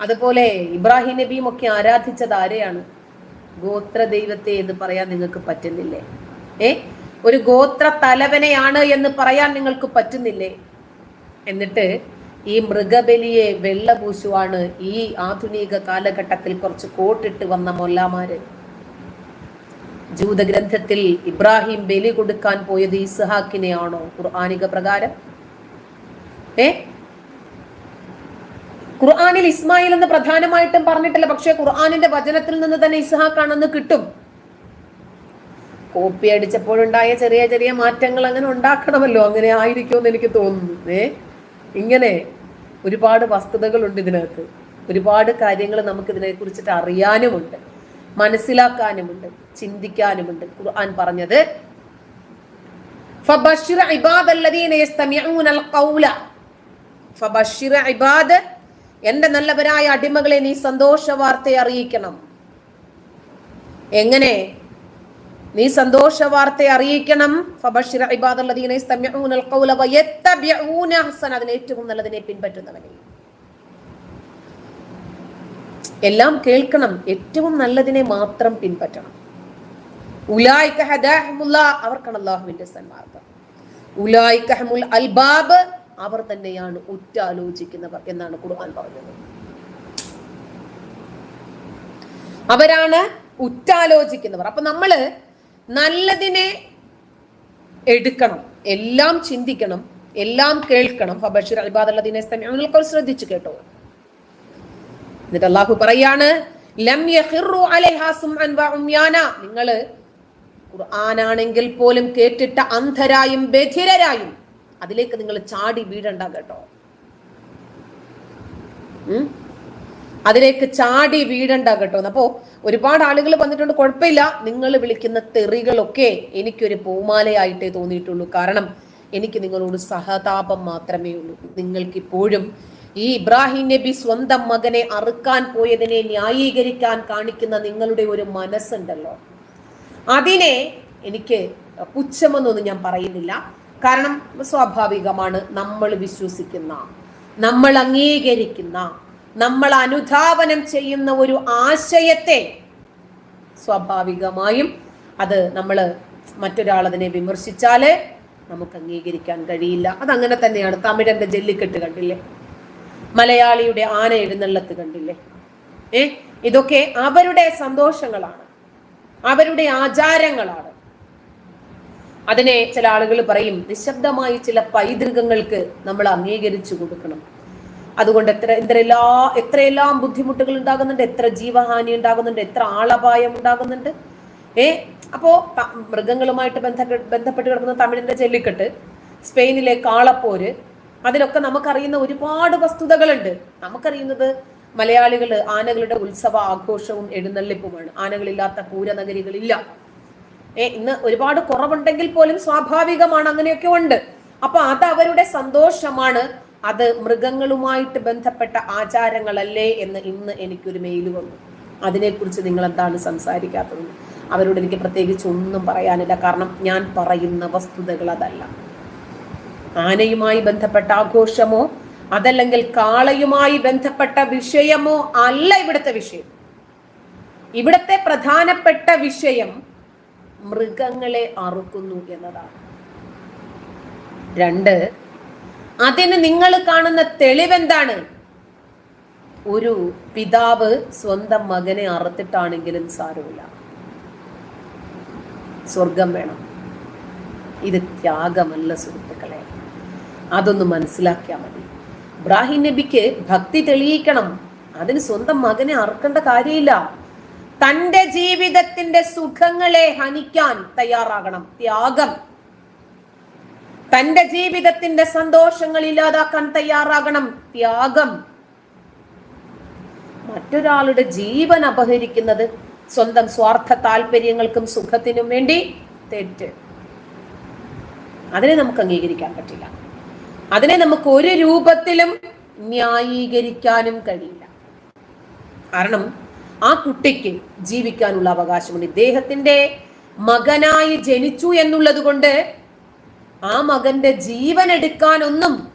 അതുപോലെ ഇബ്രാഹിം നബിയും ഒക്കെ ആരാധിച്ചത് ആരെയാണ്? ഗോത്ര ദൈവത്തെ എന്ന് പറയാൻ നിങ്ങൾക്ക് പറ്റുന്നില്ലേ? ഏ? ഒരു ഗോത്ര തലവനെയാണ് എന്ന് പറയാൻ നിങ്ങൾക്ക് പറ്റുന്നില്ലേ? എന്നിട്ട് ഈ മൃഗബലിയെ വെള്ളപൂശുവാണ് ഈ ആധുനിക കാലഘട്ടത്തിൽ കുറച്ച് കോട്ടിട്ട് വന്ന മൊല്ലാമാര് ജൂതഗ്രന്ഥത്തിൽ ഇബ്രാഹിം ബലി കൊടുക്കാൻ പോയത് ഇസ്ഹാക്കിനെയാണോ? ഖുർആാനിക പ്രകാരം. ഏ? ഖുർആാനിൽ ഇസ്മായിൽ എന്ന് പ്രധാനമായിട്ടും പറഞ്ഞിട്ടില്ല. പക്ഷെ ഖുർആാനിന്റെ വചനത്തിൽ നിന്ന് തന്നെ ഇസ്ഹാക്കാണെന്ന് കിട്ടും. കോപ്പി അടിച്ചപ്പോഴുണ്ടായ ചെറിയ ചെറിയ മാറ്റങ്ങൾ അങ്ങനെ ഉണ്ടാക്കണമല്ലോ. അങ്ങനെ ആയിരിക്കുമെന്ന് എനിക്ക് തോന്നുന്നു. ഏ? ഇങ്ങനെ ഒരുപാട് വസ്തുതകളുണ്ട് ഇതിനകത്ത്. ഒരുപാട് കാര്യങ്ങൾ നമുക്ക് ഇതിനെ കുറിച്ചിട്ട് അറിയാനുമുണ്ട്. മനസ്സിലാക്കാനുമുണ്ട്. ചിന്തിക്കാനുമുണ്ട്. ഖുർആൻ പറഞ്ഞത് ഫബഷിർ ഇബാദ് അല്ലദീന യസ്തമിഊന അൽ ഖൗല. ഫബഷിർ ഇബാദ് എന്റെ നല്ലവരായ അടിമകളെ നീ സന്തോഷ വാർത്തയെ അറിയിക്കണം. എങ്ങനെ? നീ സന്തോഷ വാർത്തയെ അറിയിക്കണം അതിന് ഏറ്റവും നല്ലതിനെ പിൻപറ്റുന്നവനെ. എല്ലാം കേൾക്കണം. ഏറ്റവും നല്ലതിനെ മാത്രം പിൻപറ്റണം. അവർക്കാണ് അള്ളാഹുവിന്റെ സന്മാർഗം. അൽബാബ് അവർ തന്നെയാണ് ഉറ്റാലോചിക്കുന്നവർ എന്നാണ് ഖുർആൻ പറഞ്ഞത്. അവരാണ് ഉറ്റാലോചിക്കുന്നവർ. അപ്പൊ നമ്മൾ നല്ലതിനെ എടുക്കണം എല്ലാം ചിന്തിക്കണം എല്ലാം കേൾക്കണം. ഫബഷിർ ദിനേ യസ്തമിഊനൽ ഖൗൽ ശ്രദ്ധിച്ചു കേട്ടോ. എന്നിട്ട് അള്ളാഹു പറയാണ് ലം നിങ്ങൾ ഖുർആനാണെങ്കിൽ പോലും കേട്ടിട്ട അന്ധരായും ബധിരരായും അതിലേക്ക് നിങ്ങൾ ചാടി വീഴണ്ട കേട്ടോ? അതിലേക്ക് ചാടി വീഴണ്ട കേട്ടോ. അപ്പോ ഒരുപാട് ആളുകൾ വന്നിട്ടുണ്ട് കുഴപ്പമില്ല. നിങ്ങൾ വിളിക്കുന്ന തെറികളൊക്കെ എനിക്കൊരു പൂമാലയായിട്ടേ തോന്നിയിട്ടുള്ളൂ. കാരണം എനിക്ക് നിങ്ങളോട് സഹതാപം മാത്രമേ ഉള്ളൂ. നിങ്ങൾക്ക് ഇപ്പോഴും ഈ ഇബ്രാഹിം നബി സ്വന്തം മകനെ അറുക്കാൻ പോയതിനെ ന്യായീകരിക്കാൻ കാണിക്കുന്ന നിങ്ങളുടെ ഒരു മനസ്സുണ്ടല്ലോ. അതിനെ എനിക്ക് പുച്ഛമെന്നൊന്നും ഞാൻ പറയുന്നില്ല. കാരണം സ്വാഭാവികമാണ്. നമ്മൾ വിശ്വസിക്കുന്ന നമ്മൾ അംഗീകരിക്കുന്ന നമ്മൾ അനുധാവനം ചെയ്യുന്ന ഒരു ആശയത്തെ സ്വാഭാവികമായും അത് നമ്മൾ മറ്റൊരാൾ അതിനെ വിമർശിച്ചാൽ നമുക്ക് അംഗീകരിക്കാൻ കഴിയില്ല. അതങ്ങനെ തന്നെയാണ്. തമിഴന്റെ ജെല്ലിക്കെട്ട് കണ്ടില്ലേ? മലയാളിയുടെ ആന എഴുന്നള്ളത്ത് കണ്ടില്ലേ? ഏ? ഇതൊക്കെ അവരുടെ സന്തോഷങ്ങളാണ്. അവരുടെ ആചാരങ്ങളാണ്. അതിനെ ചില ആളുകൾ പറയും നിശബ്ദമായി ചില പൈതൃകങ്ങൾക്ക് നമ്മൾ അംഗീകരിച്ചു കൊടുക്കണം. അതുകൊണ്ട് എത്ര എന്തരെല്ലാ എത്രയെല്ലാം ബുദ്ധിമുട്ടുകൾ ഉണ്ടാകുന്നുണ്ട് എത്ര ജീവഹാനി ഉണ്ടാകുന്നുണ്ട് എത്ര ആളപായം ഉണ്ടാകുന്നുണ്ട്. ഏ അപ്പോ മൃഗങ്ങളുമായിട്ട് ബന്ധ ബന്ധപ്പെട്ട് കിടക്കുന്ന തമിഴിന്റെ ചെല്ലിക്കെട്ട് സ്പെയിനിലെ കാളപ്പോര് അതിലൊക്കെ നമുക്കറിയുന്ന ഒരുപാട് വസ്തുതകളുണ്ട്. നമുക്കറിയുന്നത് മലയാളികൾ ആനകളുടെ ഉത്സവ ആഘോഷവും എഴുന്നള്ളിപ്പുമാണ്. ആനകളില്ലാത്ത പൂരനഗരികളില്ല. ഏ ഇന്ന് ഒരുപാട് കുറവുണ്ടെങ്കിൽ പോലും സ്വാഭാവികമാണ് അങ്ങനെയൊക്കെ ഉണ്ട്. അപ്പൊ അത് അവരുടെ സന്തോഷമാണ്. അത് മൃഗങ്ങളുമായിട്ട് ബന്ധപ്പെട്ട ആചാരങ്ങളല്ലേ എന്ന് ഇന്ന് എനിക്കൊരു മെയിൽ വന്നു. അതിനെക്കുറിച്ച് നിങ്ങൾ എന്താണ് സംസാരിക്കാത്തത്? അവരോട് എനിക്ക് പ്രത്യേകിച്ച് ഒന്നും പറയാനില്ല. കാരണം ഞാൻ പറയുന്ന വസ്തുതകൾ അതല്ല. ആനയുമായി ബന്ധപ്പെട്ട ആഘോഷമോ അതല്ലെങ്കിൽ കാളയുമായി ബന്ധപ്പെട്ട വിഷയമോ അല്ല ഇവിടുത്തെ വിഷയം. ഇവിടുത്തെ പ്രധാനപ്പെട്ട വിഷയം മൃഗങ്ങളെ അറുക്കുന്നു എന്നതാണ്. രണ്ട് അതിന് നിങ്ങൾ കാണുന്ന തെളിവെന്താണ്? ഒരു പിതാവ് സ്വന്തം മകനെ അറുത്തിട്ടാണെങ്കിലും സാരമില്ല. സ്വർഗം വേണം. ഇത് ത്യാഗമല്ല സുഹൃത്തുക്കളെ. അതൊന്ന് മനസ്സിലാക്കിയാൽ മതി. ഇബ്രാഹിം നബിക്ക് ഭക്തി തെളിയിക്കണം. അതിന് സ്വന്തം മകനെ അറുക്കേണ്ട കാര്യമില്ല. തന്റെ ജീവിതത്തിന്റെ സുഖങ്ങളെ ഹനിക്കാൻ തയ്യാറാകണം. ത്യാഗം. തന്റെ ജീവിതത്തിന്റെ സന്തോഷങ്ങൾ ഇല്ലാതാക്കാൻ തയ്യാറാകണം. ത്യാഗം. മറ്റൊരാളുടെ ജീവൻ അപഹരിക്കുന്നത് സ്വന്തം സ്വാർത്ഥ താല്പര്യങ്ങൾക്കും സുഖത്തിനും വേണ്ടി തെറ്റ്. അതിനെ നമുക്ക് അംഗീകരിക്കാൻ പറ്റില്ല. അതിനെ നമുക്ക് ഒരു രൂപത്തിലും ന്യായീകരിക്കാനും കഴിയില്ല. കാരണം ആ കുട്ടിക്ക് ജീവിക്കാനുള്ള അവകാശമുണ്ട്. ഇദ്ദേഹത്തിന്റെ മകനായി ജനിച്ചു എന്നുള്ളത് കൊണ്ട് ആ മകന്റെ ജീവൻ എടുക്കാനൊന്നും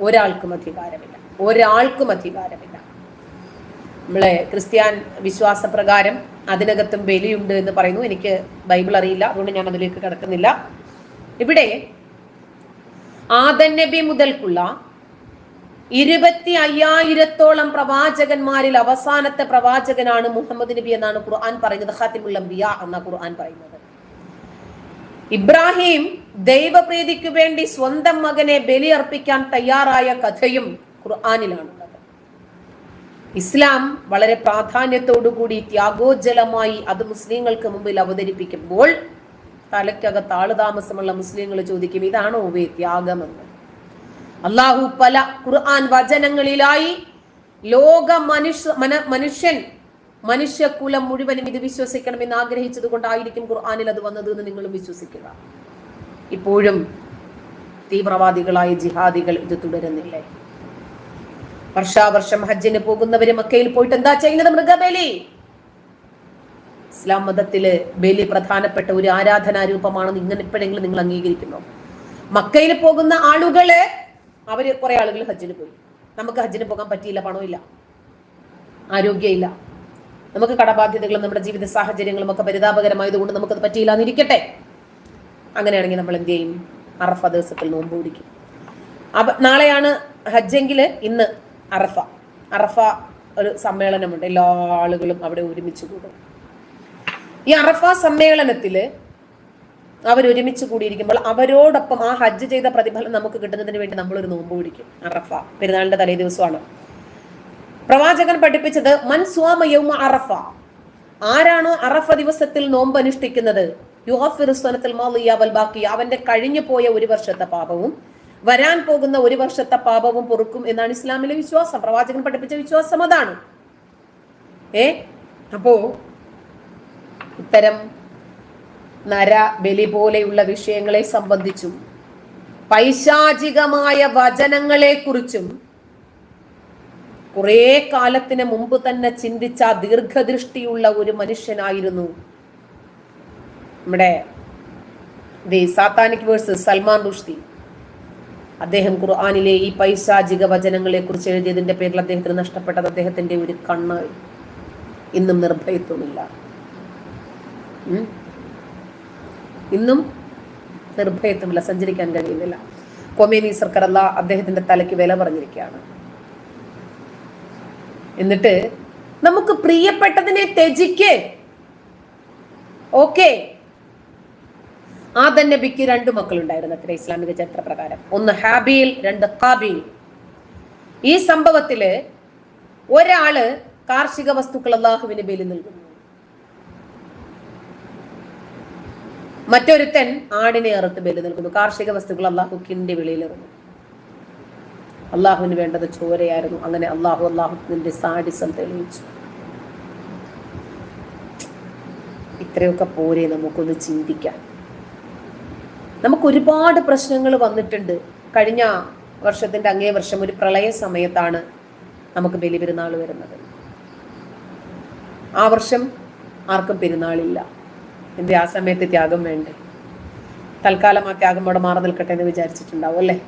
ഒരാൾക്കും അധികാരമില്ല. ഒരാൾക്കും അധികാരമില്ല. നമ്മളെ ക്രിസ്ത്യാൻ വിശ്വാസപ്രകാരം അതിനകത്തും ബലിയുണ്ട് എന്ന് പറയുന്നു. എനിക്ക് ബൈബിൾ അറിയില്ല. അതുകൊണ്ട് ഞാൻ അതിലേക്ക് കിടക്കുന്നില്ല. ഇവിടെ ആദൻ നബി മുതൽക്കുള്ള ഇരുപത്തി അയ്യായിരത്തോളം പ്രവാചകന്മാരിൽ അവസാനത്തെ പ്രവാചകനാണ് മുഹമ്മദ് നബി എന്നാണ് ഖുർആൻ പറയുന്നത്. ഖാത്തിമുൽ അംബിയ എന്ന ഖുർആൻ പറയുന്നത്. ഇബ്രാഹിം ദൈവപ്രീതിക്ക് വേണ്ടി സ്വന്തം മകനെ ബലിയർപ്പിക്കാൻ തയ്യാറായ കഥയും ഖുർആാനിലാണുള്ളത്. ഇസ്ലാം വളരെ പ്രാധാന്യത്തോടുകൂടി ത്യാഗോജ്ജലമായി അത് മുസ്ലിങ്ങൾക്ക് മുമ്പിൽ അവതരിപ്പിക്കുമ്പോൾ തലയ്ക്കകത്ത് ആളുതാമസമുള്ള മുസ്ലിങ്ങൾ ചോദിക്കും ഇതാണോ ത്യാഗമെന്ന്? അള്ളാഹു പല ഖുർആൻ വചനങ്ങളിലായി ലോക മനുഷ്യ മന- മനുഷ്യൻ മനുഷ്യകുലം മുഴുവനും ഇത് വിശ്വസിക്കണമെന്ന് ആഗ്രഹിച്ചത് കൊണ്ടായിരിക്കും ഖുർആാനിൽ അത് വന്നത് എന്ന് നിങ്ങളും വിശ്വസിക്കുക. ഇപ്പോഴും തീവ്രവാദികളായ ജിഹാദികൾ ഇത് തുടരുന്നില്ലേ. വർഷാവർഷം ഹജ്ജിന് പോകുന്നവര് മക്കയിൽ പോയിട്ട് എന്താ ചെയ്യുന്നത്? മൃഗബലി. ഇസ്ലാം മതത്തിൽ ബലി പ്രധാനപ്പെട്ട ഒരു ആരാധനാ രൂപമാണെന്ന് ഇങ്ങനെ ഇപ്പോഴെങ്കിലും നിങ്ങൾ അംഗീകരിക്കുന്നു? മക്കയിൽ പോകുന്ന ആളുകൾ അവർ കുറെ ആളുകൾ ഹജ്ജിന് പോയി. നമുക്ക് ഹജ്ജിന് പോകാൻ പറ്റിയില്ല പണമില്ല ആരോഗ്യമില്ല. നമുക്ക് കടബാധ്യതകളും നമ്മുടെ ജീവിത സാഹചര്യങ്ങളും ഒക്കെ പരിതാപകരമായതുകൊണ്ട് നമുക്കത് പറ്റിയില്ല എന്നിരിക്കട്ടെ അങ്ങനെയാണെങ്കിൽ നമ്മൾ എന്ത് ചെയ്യും? അറഫ ദിവസത്തിൽ നോമ്പ് പിടിക്കും. അപ്പൊ നാളെയാണ് ഹജ്ജെങ്കിൽ ഇന്ന് അറഫ. അറഫ ഒരു സമ്മേളനമുണ്ട്. എല്ലാ ആളുകളും അവിടെ ഒരുമിച്ച് കൂടും. ഈ അറഫ സമ്മേളനത്തിൽ അവർ ഒരുമിച്ച് കൂടിയിരിക്കുമ്പോൾ അവരോടൊപ്പം ആ ഹജ്ജ് ചെയ്ത പ്രതിഫലം നമുക്ക് കിട്ടുന്നതിന് വേണ്ടി നമ്മൾ ഒരു നോമ്പ് പിടിക്കും. അറഫ. പെരുന്നാളിന്റെ തലേ ദിവസമാണ്. പ്രവാചകൻ പഠിപ്പിച്ചത് മൻ സ്വാമ യൗമ അറഫ. ആരാണോ അറഫ ദിവസത്തിൽ നോമ്പ് അനുഷ്ഠിക്കുന്നത്? യുഹഫിറുസ്വനത്തിൽ മാലിയാവൽ ബാക്കി. അവന്റെ കഴിഞ്ഞു പോയ ഒരു വർഷത്തെ പാപവും വരാൻ പോകുന്ന ഒരു വർഷത്തെ പാപവും പൊറുക്കും എന്നാണ് ഇസ്ലാമിലെ വിശ്വാസം. പ്രവാചകൻ പഠിപ്പിച്ച വിശ്വാസം അതാണ്. ഏ? അപ്പോ ഇത്തരം നര ബലി പോലെയുള്ള വിഷയങ്ങളെ സംബന്ധിച്ചും പൈശാചികമായ വചനങ്ങളെ കുറിച്ചും കുറെ കാലത്തിന് മുമ്പ് തന്നെ ചിന്തിച്ച ദീർഘദൃഷ്ടിയുള്ള ഒരു മനുഷ്യനായിരുന്നു നമ്മുടെ സാത്താനിക് വേഴ്സ് സൽമാൻ റുഷ്തി അദ്ദേഹം ഖുർആാനിലെ ഈ പൈശാചിക വചനങ്ങളെ കുറിച്ച് എഴുതിയതിന്റെ പേരിൽ അദ്ദേഹത്തിന് നഷ്ടപ്പെട്ടത് അദ്ദേഹത്തിന്റെ ഒരു കണ്ണ് ഇന്നും നിർഭയത്വമില്ല. ഇന്നും നിർഭയത്വമില്ല സഞ്ചരിക്കാൻ കഴിയുന്നില്ല. കൊമേനി സർക്കാർ അല്ല അദ്ദേഹത്തിന്റെ തലയ്ക്ക് വില പറഞ്ഞിരിക്കുകയാണ്. എന്നിട്ട് നമുക്ക് പ്രിയപ്പെട്ടതിനെ ത്യജിക്ക്. ഓക്കെ. ആദൻ നബിക്ക് രണ്ട് മക്കളുണ്ടായിരുന്നു അത്ര ഇസ്ലാമിക ചരിത്ര പ്രകാരം ഒന്ന് ഹാബീൽ രണ്ട് കാബിയിൽ ഈ സംഭവത്തിൽ ഒരാൾ കാർഷിക വസ്തുക്കൾ അള്ളാഹുവിന് ബലി നൽകുന്നു മറ്റൊരുത്തൻ ആടിനെ അറുത്ത് ബലി നൽകുന്നു കാർഷിക വസ്തുക്കൾ അള്ളാഹു കിണ്ടി വെളിയിലിറങ്ങും അള്ളാഹുവിന് വേണ്ടത് ചോരയായിരുന്നു. അങ്ങനെ അള്ളാഹു അള്ളാഹുവിന്റെ സാഡിസം തെളിയിച്ചു. ഇത്രയൊക്കെ പോരെ നമുക്കൊന്ന് ചിന്തിക്കാം. നമുക്ക് ഒരുപാട് പ്രശ്നങ്ങൾ വന്നിട്ടുണ്ട്. കഴിഞ്ഞ വർഷത്തിന്റെ അങ്ങേ വർഷം ഒരു പ്രളയ സമയത്താണ് നമുക്ക് ബലിപെരുന്നാൾ വരുന്നത്. ആ വർഷം ആർക്കും പെരുന്നാളില്ല. എന്റെ ആ സമയത്ത് ത്യാഗം വേണ്ടേ? തൽക്കാലം ആ ത്യാഗം അവിടെ മാറി നിൽക്കട്ടെ എന്ന് വിചാരിച്ചിട്ടുണ്ടാവും അല്ലേ?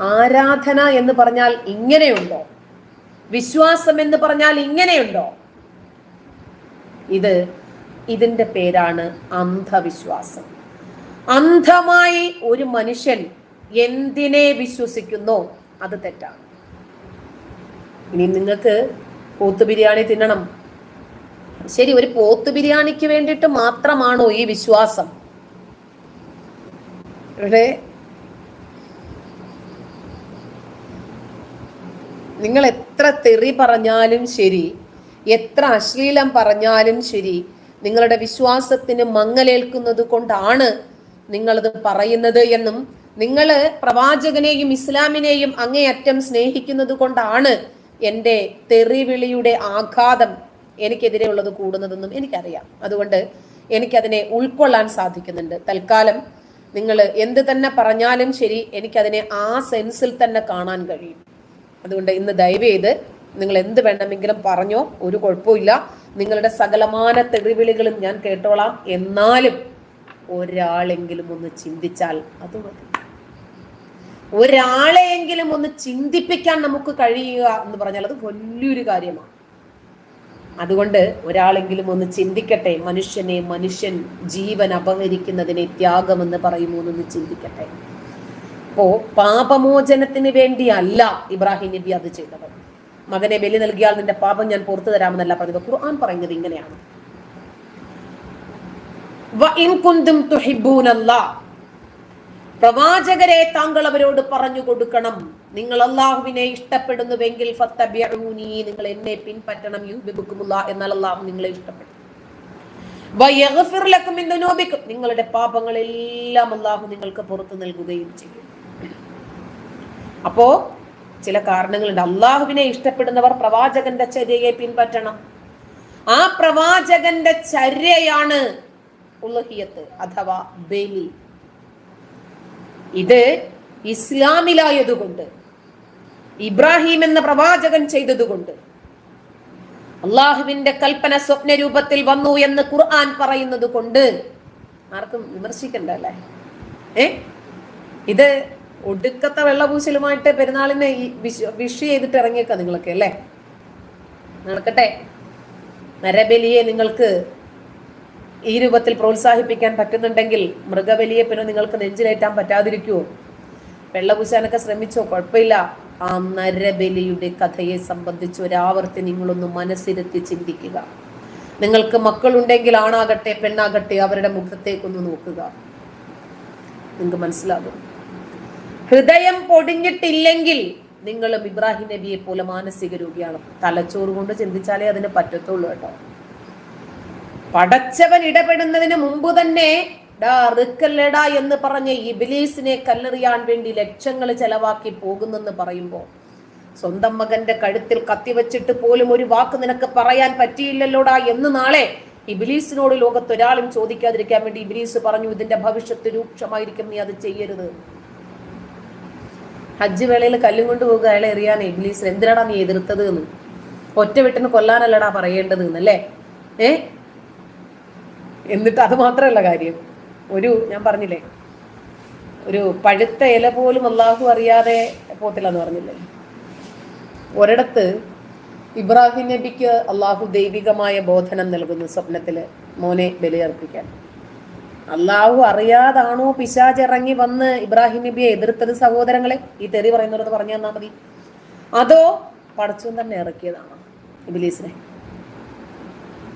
ആരാധന എന്ന് പറഞ്ഞാൽ ഇങ്ങനെയുണ്ടോ? വിശ്വാസം എന്ന് പറഞ്ഞാൽ ഇങ്ങനെയുണ്ടോ? ഇത് ഇതിന്റെ പേരാണ് അന്ധവിശ്വാസം. അന്ധമായി ഒരു മനുഷ്യൻ എന്തിനെ വിശ്വസിക്കുന്നു? അത് തെറ്റാണ്. ഇനി നിങ്ങൾക്ക് പോത്ത് ബിരിയാണി തിന്നണം. ശരി ഒരു പോത്ത് ബിരിയാണിക്ക് വേണ്ടിയിട്ട് മാത്രമാണോ ഈ വിശ്വാസം? ഇവിടെ നിങ്ങൾ എത്ര തെറി പറഞ്ഞാലും ശരി എത്ര അശ്ലീലം പറഞ്ഞാലും ശരി നിങ്ങളുടെ വിശ്വാസത്തിന് മങ്ങലേൽക്കുന്നത് കൊണ്ടാണ് നിങ്ങളത് പറയുന്നത് എന്നും നിങ്ങൾ പ്രവാചകനെയും ഇസ്ലാമിനെയും അങ്ങേയറ്റം സ്നേഹിക്കുന്നത് കൊണ്ടാണ് എന്റെ തെറിവിളിയുടെ ആഘാതം എനിക്കെതിരെ ഉള്ളത് കൂടുന്നതെന്നും എനിക്കറിയാം. അതുകൊണ്ട് എനിക്കതിനെ ഉൾക്കൊള്ളാൻ സാധിക്കുന്നുണ്ട്. തൽക്കാലം നിങ്ങൾ എന്ത് തന്നെ പറഞ്ഞാലും ശരി എനിക്കതിനെ ആ സെൻസിൽ തന്നെ കാണാൻ കഴിയും. അതുകൊണ്ട് ഇന്ന് ദയവ് ചെയ്ത് നിങ്ങൾ എന്ത് വേണമെങ്കിലും പറഞ്ഞോ ഒരു കുഴപ്പമില്ല നിങ്ങളുടെ സകലമാന തെറിവിളികളും ഞാൻ കേട്ടോളാം. എന്നാലും ഒരാളെങ്കിലും ഒന്ന് ചിന്തിച്ചാൽ അത് മതി. ഒരാളെയെങ്കിലും ഒന്ന് ചിന്തിപ്പിക്കാൻ നമുക്ക് കഴിയുക എന്ന് പറഞ്ഞാൽ അത് വലിയൊരു കാര്യമാണ്. അതുകൊണ്ട് ഒരാളെങ്കിലും ഒന്ന് ചിന്തിക്കട്ടെ മനുഷ്യനെ മനുഷ്യൻ ജീവൻ അപഹരിക്കുന്നതിനെ ത്യാഗമെന്ന് പറയുമോ എന്നൊന്ന് ചിന്തിക്കട്ടെ. അപ്പോ പാപമോചനത്തിന് വേണ്ടിയല്ല ഇബ്രാഹിം നബി അത് ചെയ്തത്. മകനെ ബലി നൽകിയാൽ നിന്റെ പാപം ഞാൻ പുറത്തു തരാമെന്നല്ല പറഞ്ഞത്. ഖുർആൻ പറയുന്നത് ഇങ്ങനെയാണ്. പ്രവാചകരെ താങ്കൾ അവരോട് പറഞ്ഞു കൊടുക്കണം. നിങ്ങൾ അള്ളാഹുവിനെ ഇഷ്ടപ്പെടുന്നുവെങ്കിൽ നിങ്ങൾ എന്നെ പിൻപറ്റണം. യുബിബുക്കുമുള്ള എന്നാൽ അള്ളാഹു നിങ്ങളെ ഇഷ്ടപ്പെടും. നിങ്ങളുടെ പാപങ്ങളെല്ലാം അള്ളാഹു നിങ്ങൾക്ക് പുറത്തു നൽകുകയും ചെയ്യും. അപ്പോ ചില കാരണങ്ങളുണ്ട്. അള്ളാഹുവിനെ ഇഷ്ടപ്പെടുന്നവർ പ്രവാചകന്റെ ചര്യയെ പിൻപറ്റണം. ആ പ്രവാചകന്റെ ചര്യയാണ് ഉലഹിയത്ത് അഥവാ ബലി. ഇത് ഇസ്ലാമിലായതുകൊണ്ട് ഇബ്രാഹിം എന്ന പ്രവാചകൻ ചെയ്തതുകൊണ്ട് അള്ളാഹുവിന്റെ കൽപ്പന സ്വപ്ന രൂപത്തിൽ വന്നു എന്ന് ഖുർആൻ പറയുന്നത് കൊണ്ട് ആർക്കും വിമർശിക്കണ്ട അല്ലേ ഏ? ഇത് ഒടുക്കത്തെ വെള്ളപൂശലുമായിട്ട് പെരുന്നാളിനെ വിഷ് ചെയ്തിട്ട് ഇറങ്ങിയേക്കാം നിങ്ങളൊക്കെ അല്ലേ? നടക്കട്ടെ. നരബലിയെ നിങ്ങൾക്ക് ഈ രൂപത്തിൽ പ്രോത്സാഹിപ്പിക്കാൻ പറ്റുന്നുണ്ടെങ്കിൽ മൃഗബലിയെ പിന്നെ നിങ്ങൾക്ക് നെഞ്ചിലേറ്റാൻ പറ്റാതിരിക്കുമോ വെള്ളപൂശാനൊക്കെ ശ്രമിച്ചോ? കുഴപ്പമില്ല. ആ നരബലിയുടെ കഥയെ സംബന്ധിച്ച് ഒരാവർത്തി നിങ്ങളൊന്ന് മനസ്സിരുത്തി ചിന്തിക്കുക. നിങ്ങൾക്ക് മക്കളുണ്ടെങ്കിൽ ആണാകട്ടെ പെണ്ണാകട്ടെ അവരുടെ മുഖത്തേക്കൊന്ന് നോക്കുക. നിങ്ങൾക്ക് മനസ്സിലാകും. ഹൃദയം പൊടിഞ്ഞിട്ടില്ലെങ്കിൽ നിങ്ങളും ഇബ്രാഹിം നബിയെ പോലെ മാനസിക രോഗിയാണ്. തലച്ചോറ് കൊണ്ട് ചിന്തിച്ചാലേ അതിന് പറ്റത്തുള്ളൂ കേട്ടോ. പടച്ചവൻ ഇടപെടുന്നതിന് മുമ്പ് തന്നെ ഡാ എന്ന് പറഞ്ഞ് ഇബിലീസിനെ കല്ലെറിയാൻ വേണ്ടി ലക്ഷങ്ങൾ ചെലവാക്കി പോകുന്നെന്ന് പറയുമ്പോൾ സ്വന്തം മകന്റെ കഴുത്തിൽ കത്തിവെച്ചിട്ട് പോലും ഒരു വാക്ക് നിനക്ക് പറയാൻ പറ്റിയില്ലല്ലോടാ എന്ന് നാളെ ഇബിലീസിനോട് ലോകത്ത് ഒരാളും ചോദിക്കാതിരിക്കാൻ വേണ്ടി ഇബിലീസ് പറഞ്ഞു ഇതിന്റെ ഭവിഷ്യത്ത് രൂക്ഷമായിരിക്കും നീ അത് ചെയ്യരുത്. ഹജ്ജ് വേളയിൽ കല്ലും കൊണ്ട് പോകുക അയാളെ എറിയാൻ ഇബിലീസ്. എന്തിനാടാ നീ എതിർത്തത് എന്ന്? ഒറ്റ വിട്ടിന് കൊല്ലാനല്ലടാ പറയേണ്ടത് എന്നല്ലേ ഏ? എന്നിട്ട് അത് മാത്രമല്ല കാര്യം. ഒരു ഞാൻ പറഞ്ഞില്ലേ ഒരു പഴുത്ത ഇല പോലും അള്ളാഹു അറിയാതെ പോത്തില്ലെന്ന് പറഞ്ഞില്ലേ. ഒരിടത്ത് ഇബ്രാഹിം നബിക്ക് അള്ളാഹു ദൈവികമായ ബോധനം നൽകുന്നു സ്വപ്നത്തിൽ മോനെ ബലിയർപ്പിക്കാൻ. അള്ളാഹു അറിയാതാണോ പിശാജ് ഇറങ്ങി വന്ന് ഇബ്രാഹിം നബിയെ എതിർത്തത് സഹോദരങ്ങളെ? ഈ തെറി പറയുന്നവരത് പറഞ്ഞു തന്നാ മതി. അതോ പടച്ചും തന്നെ ഇറക്കിയതാണോ ഇബിലീസിനെ.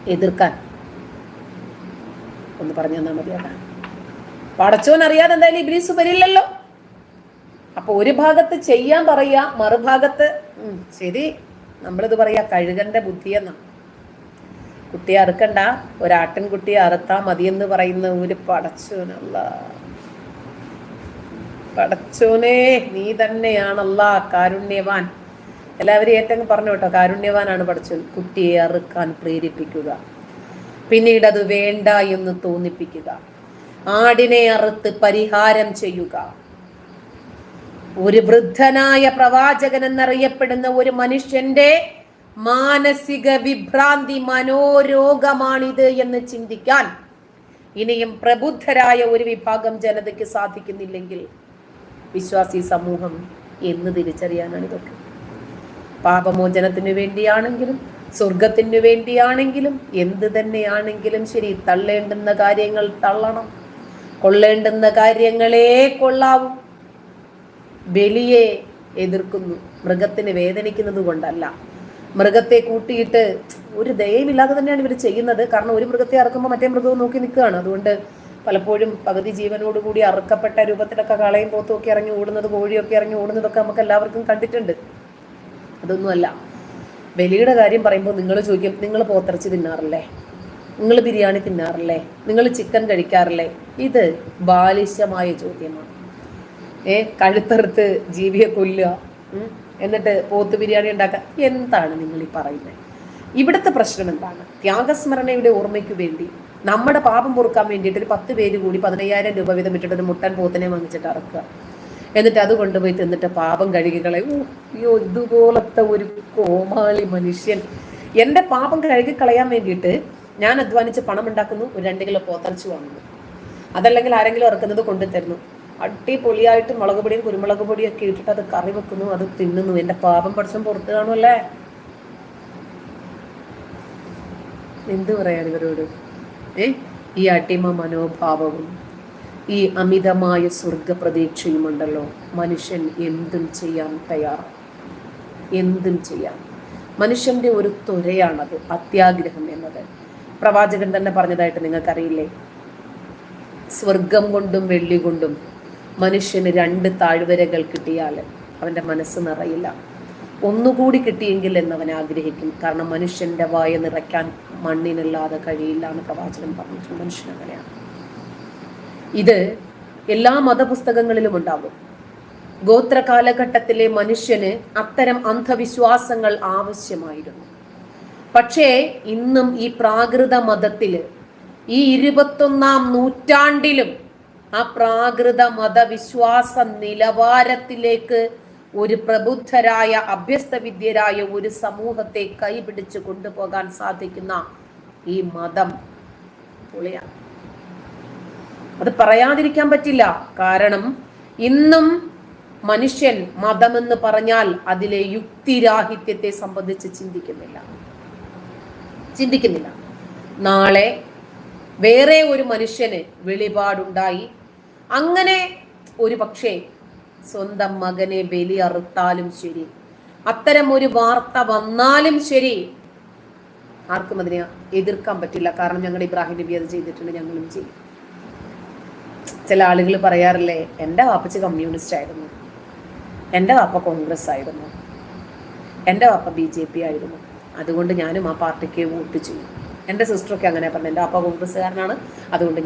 എതിർക്കാൻ. ഒന്ന് പറഞ്ഞു തന്നാൽ മതി കേട്ടാ. പടച്ചോൻ അറിയാതെ എന്തായാലും ഇബ്ലീസ് വരില്ലല്ലോ. അപ്പൊ ഒരു ഭാഗത്ത് ചെയ്യാൻ പറയുക മറുഭാഗത്ത് ശരി നമ്മളിത് പറയാ കഴുകന്റെ ബുദ്ധി എന്നാ. കുട്ടിയെ അറുക്കണ്ട ഒരാട്ടിൻകുട്ടിയെ അറുത്താ മതിയെന്ന് പറയുന്ന ഒരു പടച്ചോനല്ല. പടച്ചോനെ നീ തന്നെയാണല്ല കാരുണ്യവാൻ. എല്ലാവരും ഏറ്റവും പറഞ്ഞു കേട്ടോ കാരുണ്യവാനാണ് പടച്ചോൻ. കുട്ടിയെ അറുക്കാൻ പ്രേരിപ്പിക്കുക. പിന്നീട് അത് വേണ്ട എന്ന് തോന്നിപ്പിക്കുക. ആടിനെ അറുത്ത് പരിഹാരം ചെയ്യുക. ഒരു വൃദ്ധനായ പ്രവാചകൻ എന്നറിയപ്പെടുന്ന ഒരു മനുഷ്യന്റെ മാനസിക വിഭ്രാന്തി മനോരോഗമാണിത് എന്ന് ചിന്തിക്കാൻ ഇനിയും പ്രബുദ്ധരായ ഒരു വിഭാഗം ജനതയ്ക്ക് സാധിക്കുന്നില്ലെങ്കിൽ വിശ്വാസി സമൂഹം എന്ന് തിരിച്ചറിയാനാണ് ഇതൊക്കെ പാപമോചനത്തിന് വേണ്ടിയാണെങ്കിലും സ്വർഗത്തിന് വേണ്ടിയാണെങ്കിലും എന്ത് തന്നെയാണെങ്കിലും ശരി തള്ളേണ്ടുന്ന കാര്യങ്ങൾ തള്ളണം. കൊള്ളേണ്ടുന്ന കാര്യങ്ങളെ കൊള്ളാവും. ബലിയെ എതിർക്കുന്നു. മൃഗത്തിന് വേദനിക്കുന്നത് കൊണ്ടല്ല. മൃഗത്തെ കൂട്ടിയിട്ട് ഒരു ദയമില്ലാതെ തന്നെയാണ് ഇവർ ചെയ്യുന്നത്. കാരണം ഒരു മൃഗത്തെ അറക്കുമ്പോൾ മറ്റേ മൃഗവും നോക്കി നിൽക്കുകയാണ്. അതുകൊണ്ട് പലപ്പോഴും പകുതി ജീവനോട് കൂടി അറുക്കപ്പെട്ട രൂപത്തിലൊക്കെ കളയും പോത്തുമൊക്കെ ഇറങ്ങി ഓടുന്നത് കോഴിയൊക്കെ ഇറങ്ങി ഓടുന്നതൊക്കെ നമുക്ക് എല്ലാവർക്കും കണ്ടിട്ടുണ്ട്. അതൊന്നുമല്ല. ബലിയുടെ കാര്യം പറയുമ്പോൾ നിങ്ങൾ ചോദിക്കും നിങ്ങൾ പോത്തിറച്ചി തിന്നാറില്ലേ? നിങ്ങൾ ബിരിയാണി തിന്നാറില്ലേ? നിങ്ങൾ ചിക്കൻ കഴിക്കാറില്ലേ? ഇത് ബാലിശമായ ചോദ്യമാണ്. ഏ കഴുത്തറുത്ത് ജീവിയെ കൊല്ലുക എന്നിട്ട് പോത്ത് ബിരിയാണി ഉണ്ടാക്കുക എന്താണ് നിങ്ങൾ ഈ പറയുന്നത് ഇവിടുത്തെ പ്രശ്നം എന്താണ്? ത്യാഗസ്മരണയുടെ ഓർമ്മയ്ക്ക് വേണ്ടി നമ്മുടെ പാപം പൊറുക്കാൻ വേണ്ടിയിട്ട് ഒരു പത്ത് പേര് കൂടി പതിനയ്യായിരം രൂപ വീതം ഇട്ടിട്ട് ഒരു മുട്ടൻ പോത്തിനെ വാങ്ങിച്ചിട്ട് ഇറക്കുക. എന്നിട്ട് അത് കൊണ്ടുപോയി തിന്നിട്ട് പാപം കഴുകിക്കളയും അയ്യോ ഇതുപോലത്തെ ഒരു കോമാളി മനുഷ്യൻ. എന്റെ പാപം കഴുകിക്കളയാൻ വേണ്ടിയിട്ട് ഞാൻ അധ്വാനിച്ച് പണം ഉണ്ടാക്കുന്നു ഒരു രണ്ട് കിലോ പോത്തറച്ച് വാങ്ങുന്നു. അതല്ലെങ്കിൽ ആരെങ്കിലും ഇറക്കുന്നത് കൊണ്ടുതരുന്നു. അടിപൊളിയായിട്ട് മുളക് പൊടിയും കുരുമുളക് പൊടിയും ഒക്കെ ഇട്ടിട്ട് അത് കറി വെക്കുന്നു അത് തിന്നുന്നു. എന്റെ പാപം പഠിച്ചും പുറത്ത് കാണുമല്ലേ? എന്തു പറയാൻ ഇവരോട്? ഏ? ഈ അടിമ മനോഭാവവും ഈ അമിതമായ സ്വർഗപ്രതീക്ഷയുമുണ്ടല്ലോ. മനുഷ്യൻ എന്തും ചെയ്യാൻ തയ്യാർ എന്തും ചെയ്യാം മനുഷ്യന്റെ ഒരു ത്വരയാണത് അത്യാഗ്രഹം എന്നത്. പ്രവാചകൻ തന്നെ പറഞ്ഞതായിട്ട് നിങ്ങൾക്കറിയില്ലേ? സ്വർഗം കൊണ്ടും വെള്ളി കൊണ്ടും മനുഷ്യന് രണ്ട് താഴ്വരകൾ കിട്ടിയാൽ അവന്റെ മനസ്സ് നിറയില്ല. ഒന്നുകൂടി കിട്ടിയെങ്കിൽ എന്നവൻ ആഗ്രഹിക്കും. കാരണം മനുഷ്യന്റെ വായ നിറയ്ക്കാൻ മണ്ണിനല്ലാതെ കഴിയില്ല എന്ന് പ്രവാചകൻ പറഞ്ഞിട്ടുണ്ട്. മനുഷ്യൻ അങ്ങനെയാണ്. ഇത് എല്ലാ മതപുസ്തകങ്ങളിലും ഉണ്ടാകും. ഗോത്ര കാലഘട്ടത്തിലെ മനുഷ്യന് അത്തരം അന്ധവിശ്വാസങ്ങൾ ആവശ്യമായിരുന്നു. പക്ഷേ ഇന്നും ഈ പ്രാകൃത മതത്തിൽ ഈ ഇരുപത്തൊന്നാം നൂറ്റാണ്ടിലും ആ പ്രാകൃത മതവിശ്വാസ നിലവാരത്തിലേക്ക് ഒരു പ്രബുദ്ധരായ അഭ്യസ്തവിദ്യരായ ഒരു സമൂഹത്തെ കൈപിടിച്ച് കൊണ്ടുപോകാൻ സാധിക്കുന്ന ഈ മതം പൊളിയാണ്. അത് പറയാതിരിക്കാൻ പറ്റില്ല. കാരണം ഇന്നും മനുഷ്യൻ മതമെന്ന് പറഞ്ഞാൽ അതിലെ യുക്തിരാഹിത്യത്തെ സംബന്ധിച്ച് ചിന്തിക്കുന്നില്ല. ചിന്തിക്കുന്നില്ല. നാളെ വേറെ ഒരു മനുഷ്യന് വെളിപാടുണ്ടായി. അങ്ങനെ ഒരു പക്ഷേ സ്വന്തം മകനെ ബലി അറുത്താലും ശരി അത്തരം ഒരു വാർത്ത വന്നാലും ശരി ആർക്കും അതിനെ എതിർക്കാൻ പറ്റില്ല. കാരണം ഞങ്ങൾ ഇബ്രാഹിം നബി അത് ചെയ്തിട്ടുണ്ട് ഞങ്ങളും ചെയ്യും. ചില ആളുകൾ പറയാറില്ലേ എന്റെ വാപ്പച്ച് കമ്മ്യൂണിസ്റ്റ് ആയിരുന്നു. എന്റെ വാപ്പ കോൺഗ്രസ് ആയിരുന്നു. എന്റെ വാപ്പ ബി ജെ പി ആയിരുന്നു. അതുകൊണ്ട് ഞാനും ആ പാർട്ടിക്ക് വോട്ട് ചെയ്യും. എന്റെ സിസ്റ്ററൊക്കെ അങ്ങനെ പറഞ്ഞു എന്റെ വാപ്പ കോൺഗ്രസ്സുകാരനാണ് അതുകൊണ്ട്